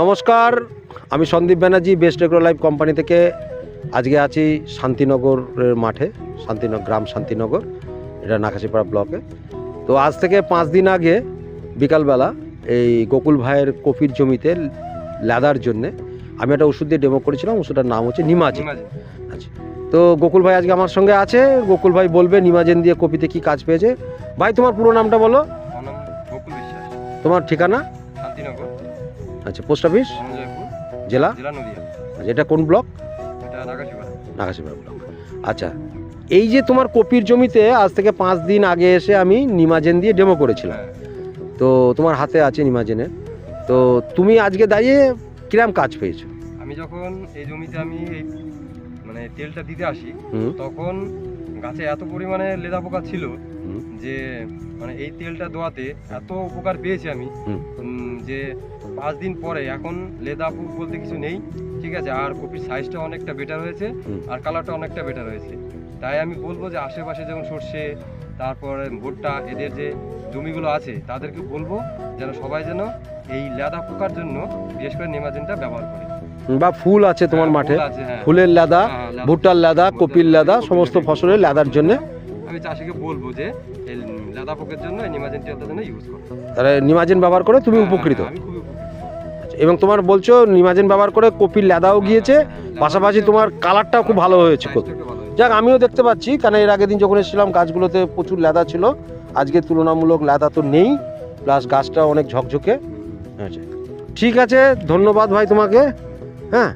নমস্কার আমি Sandip Banerjee best agro life company থেকে। আজকে আছি শান্তিনগরের মাঠে শান্তিনগর গ্রাম শান্তিনগর এটা নাকাশিপাড়া ব্লকে। তো আজ থেকে পাঁচ দিন আগে বিকালবেলা এই গোকুল ভাইয়ের কপির জমিতে লেদার জন্যে আমি একটা ওষুধ দিয়ে ডেমো করেছিলাম ওষুধটার নাম হচ্ছে নিমাজি আচ্ছা তো গোকুল ভাই আজকে আমার সঙ্গে আছে গোকুল ভাই বলবে নিমাজেন দিয়ে কপিতে কি কাজ পেয়েছে। ভাই তোমার পুরো নামটা বলো। তোমার ঠিকানা? আচ্ছা পোস্ট অফিস জেলা? আচ্ছা এটা কোন ব্লক নাগাছিপাড়া ব্লক আচ্ছা এই যে তোমার কপির জমিতে আজ থেকে পাঁচ দিন আগে এসে আমি নিমাজেন দিয়ে ডেমো করেছিলাম। হ্যাঁ। তো তোমার হাতে আছে নিমাজেনের তো তুমি আজকে দাঁড়িয়ে কিরাম কাজ পেয়েছ? আমি যখন এই জমিতে আমি এই মানে তেলটা দিতে আসি তখন গাছে এত পরিমাণে লেদা পোকা ছিল। যে মানে এই তেলটা দোয়াতে এত উপকার পেয়েছি আমি যে পাঁচ দিন পরে এখন লেদা পোক বলতে কিছু নেই ঠিক আছে? আর কপির সাইজটা অনেকটা বেটার হয়েছে আর কালারটা অনেকটা বেটার হয়েছে। তাই আমি বলব যে আশেপাশে যেমন সর্ষে তারপরে ভুট্টা এদের যে জমিগুলো আছে তাদেরকে বলব যেন সবাই যেন এই লেদা পোকার জন্য বিশেষ করে নেমাজেনটা ব্যবহার করে। বা ফুল আছে তোমার হ্যাঁ, মাঠে? হ্যাঁ। ফুলের লেদা হ্যাঁ, ভুট্টার লেদা কপির লেদা সমস্ত ফসলের লেদার জন্য আমি চাষিকে বলব যে এই লেদা পোকের জন্য নিমাজেন যেন ইউজ করে। তাহলে নিমাজেন ব্যবহার করে তুমি হ্যাঁ, উপকৃত। আমি খুবই উপকৃত। আচ্ছা, এবং তোমার বলছো নিমাজেন ব্যবহার করে কপির লেদাও গিয়েছে হ্যাঁ, হ্যাঁ, পাশাপাশি তোমার কালারটাও খুব ভালো হয়েছে কপি একটু ভালো হয়েছে। যাক আমিও দেখতে পাচ্ছি কারণ এর আগের দিন যখন এসেছিলাম গাছগুলোতে প্রচুর লেদা ছিল। আজকে তুলনামূলক লেদা তো নেই প্লাস গাছটা অনেক ঝকঝকে। আচ্ছা ঠিক আছে ধন্যবাদ ভাই তোমাকে। হ্যাঁ